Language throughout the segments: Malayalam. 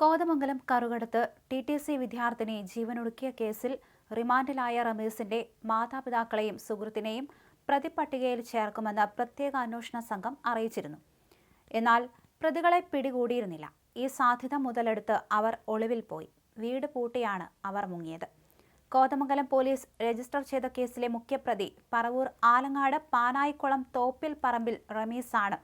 കോതമംഗലം കറുകടത്ത് ടി ടി സി വിദ്യാർത്ഥിനി ജീവനൊടുക്കിയ കേസിൽ റിമാൻഡിലായ റമീസിന്റെ മാതാപിതാക്കളെയും സുഹൃത്തിനെയും പ്രതിപട്ടികയിൽ ചേർക്കുമെന്ന് പ്രത്യേക അന്വേഷണ സംഘം അറിയിച്ചിരുന്നു. എന്നാൽ പ്രതികളെ പിടികൂടിയിരുന്നില്ല. ഈ സാധ്യത മുതലെടുത്ത് അവർ ഒളിവിൽ പോയി. വീട് പൂട്ടിയാണ് അവർ മുങ്ങിയത്. കോതമംഗലം പോലീസ് രജിസ്റ്റർ ചെയ്ത കേസിലെ മുഖ്യപ്രതി പറവൂർ ആലങ്ങാട് പാനായിക്കുളം തോപ്പിൽ പറമ്പിൽ റമീസാണ്.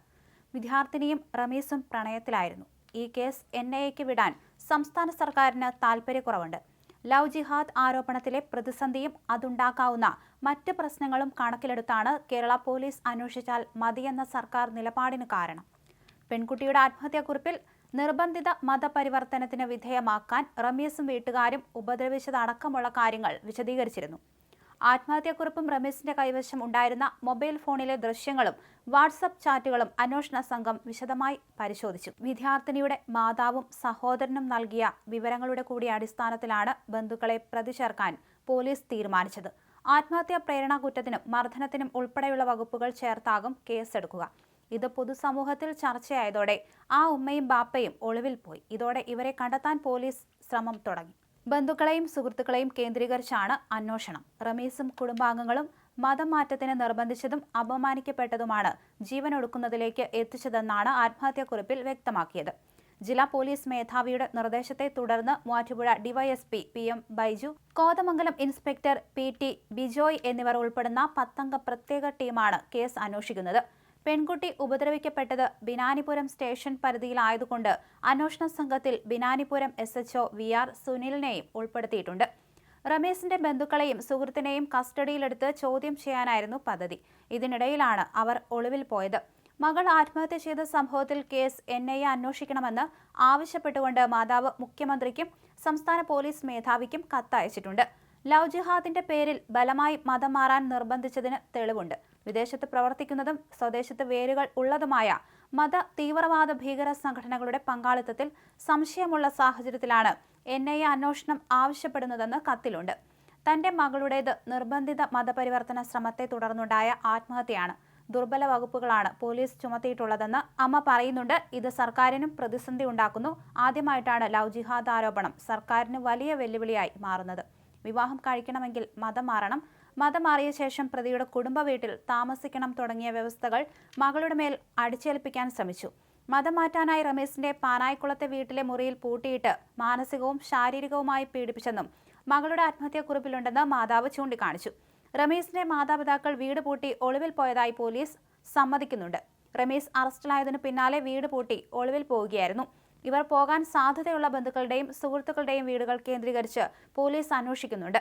വിദ്യാർത്ഥിനിയും റമീസും പ്രണയത്തിലായിരുന്നു. ഈ കേസ് എൻ ഐ എക്ക് വിടാൻ സംസ്ഥാന സർക്കാരിന് താൽപ്പര്യക്കുറവുണ്ട് ലവ് ജിഹാദ് ആരോപണത്തിലെ പ്രതിസന്ധിയും അതുണ്ടാക്കാവുന്ന മറ്റ് പ്രശ്നങ്ങളും കണക്കിലെടുത്താണ് കേരള പോലീസ് അന്വേഷിച്ചാൽ മതിയെന്ന സർക്കാർ നിലപാടിന് കാരണം. പെൺകുട്ടിയുടെ ആത്മഹത്യാക്കുറിപ്പിൽ നിർബന്ധിത മതപരിവർത്തനത്തിന് വിധേയമാക്കാൻ റമീസും വീട്ടുകാരും ഉപദ്രവിച്ചതടക്കമുള്ള കാര്യങ്ങൾ വിശദീകരിച്ചിരുന്നു. ആത്മഹത്യാക്കുറിപ്പും റമീസിന്റെ കൈവശം ഉണ്ടായിരുന്ന മൊബൈൽ ഫോണിലെ ദൃശ്യങ്ങളും വാട്സപ്പ് ചാറ്റുകളും അന്വേഷണ സംഘം വിശദമായി പരിശോധിച്ചു. വിദ്യാർത്ഥിനിയുടെ മാതാവും സഹോദരനും നൽകിയ വിവരങ്ങളുടെ കൂടി അടിസ്ഥാനത്തിലാണ് ബന്ധുക്കളെ പ്രതി ചേർക്കാൻ പോലീസ് തീരുമാനിച്ചത്. ആത്മഹത്യാ പ്രേരണ കുറ്റത്തിനും മർദ്ദനത്തിനും ഉൾപ്പെടെയുള്ള വകുപ്പുകൾ ചേർത്താകും കേസെടുക്കുക. ഇത് പൊതുസമൂഹത്തിൽ ചർച്ചയായതോടെ ആ ഉമ്മയും ബാപ്പയും ഒളിവിൽ പോയി. ഇതോടെ ഇവരെ കണ്ടെത്താൻ പോലീസ് ശ്രമം തുടങ്ങി. ബന്ധുക്കളെയും സുഹൃത്തുക്കളെയും കേന്ദ്രീകരിച്ചാണ് അന്വേഷണം. റമീസും കുടുംബാംഗങ്ങളും മതം മാറ്റത്തിന് നിർബന്ധിച്ചതും അപമാനിക്കപ്പെട്ടതുമാണ് ജീവൻ ഒടുക്കുന്നതിലേക്ക് എത്തിച്ചതെന്നാണ് ആത്മഹത്യാക്കുറിപ്പിൽ വ്യക്തമാക്കിയത്. ജില്ലാ പോലീസ് മേധാവിയുടെ നിർദ്ദേശത്തെ തുടർന്ന് Muvattupuzha DYSP P M Baiju Kothamangalam inspector P T Bijoy എന്നിവർ ഉൾപ്പെടുന്ന പത്തംഗ പ്രത്യേക ടീമാണ് കേസ് അന്വേഷിക്കുന്നത്. പെൺകുട്ടി ഉപദ്രവിക്കപ്പെട്ടത് ബിനാനിപുരം സ്റ്റേഷൻ പരിധിയിലായതുകൊണ്ട് അന്വേഷണ സംഘത്തിൽ Binanipuram S HO V R സുനിലിനെയും ഉൾപ്പെടുത്തിയിട്ടുണ്ട്. റമേശിന്റെ ബന്ധുക്കളെയും സുഹൃത്തിനെയും കസ്റ്റഡിയിലെടുത്ത് ചോദ്യം ചെയ്യാനായിരുന്നു പദ്ധതി. ഇതിനിടയിലാണ് അവർ ഒളിവിൽ പോയത്. മകൾ ആത്മഹത്യ ചെയ്ത സംഭവത്തിൽ കേസ് എൻ ഐ എ അന്വേഷിക്കണമെന്ന് ആവശ്യപ്പെട്ടുകൊണ്ട് മാതാവ് മുഖ്യമന്ത്രിക്കും സംസ്ഥാന പോലീസ് മേധാവിക്കും കത്തയച്ചിട്ടുണ്ട്. ലവ് ജിഹാദിന്റെ പേരിൽ ബലമായി മതം മാറാൻ നിർബന്ധിച്ചതിന് തെളിവുണ്ട്. വിദേശത്ത് പ്രവർത്തിക്കുന്നതും സ്വദേശത്ത് വേരുകൾ ഉള്ളതുമായ മത തീവ്രവാദ ഭീകര സംഘടനകളുടെ പങ്കാളിത്തത്തിൽ സംശയമുള്ള സാഹചര്യത്തിലാണ് എൻ ഐ എ അന്വേഷണം ആവശ്യപ്പെടുന്നതെന്ന് കത്തിലുണ്ട്. തന്റെ മകളുടേത് നിർബന്ധിത മതപരിവർത്തന ശ്രമത്തെ തുടർന്നുണ്ടായ ആത്മഹത്യയാണ്. ദുർബല വകുപ്പുകളാണ് പോലീസ് ചുമത്തിയിട്ടുള്ളതെന്ന് അമ്മ പറയുന്നുണ്ട്. ഇത് സർക്കാരിനും പ്രതിസന്ധി ഉണ്ടാക്കുന്നു. ആദ്യമായിട്ടാണ് ലവ് ജിഹാദ് ആരോപണം സർക്കാരിന് വലിയ വെല്ലുവിളിയായി മാറുന്നത്. വിവാഹം കഴിക്കണമെങ്കിൽ മതം മാറണം. മതം മാറിയ ശേഷം പ്രതിയുടെ കുടുംബ വീട്ടിൽ താമസിക്കണം തുടങ്ങിയ വ്യവസ്ഥകൾ മകളുടെ മേൽ അടിച്ചേൽപ്പിക്കാൻ ശ്രമിച്ചു. മതം മാറ്റാനായി രമേശിന്റെ പാനായിക്കുളത്തെ വീട്ടിലെ മുറിയിൽ പൂട്ടിയിട്ട് മാനസികവും ശാരീരികവുമായി പീഡിപ്പിച്ചെന്നും മകളുടെ ആത്മഹത്യാക്കുറിപ്പിലുണ്ടെന്ന് മാതാവ് ചൂണ്ടിക്കാണിച്ചു. റമീസിന്റെ മാതാപിതാക്കൾ വീട് പൂട്ടി ഒളിവിൽ പോയതായി പോലീസ് സമ്മതിക്കുന്നുണ്ട്. റമീസ് അറസ്റ്റിലായതിനു പിന്നാലെ വീട് പൂട്ടി ഒളിവിൽ പോവുകയായിരുന്നു. ഇവർ പോകാൻ സാധ്യതയുള്ള ബന്ധുക്കളുടെയും സുഹൃത്തുക്കളുടെയും വീടുകൾ കേന്ദ്രീകരിച്ച് പോലീസ് അന്വേഷിക്കുന്നുണ്ട്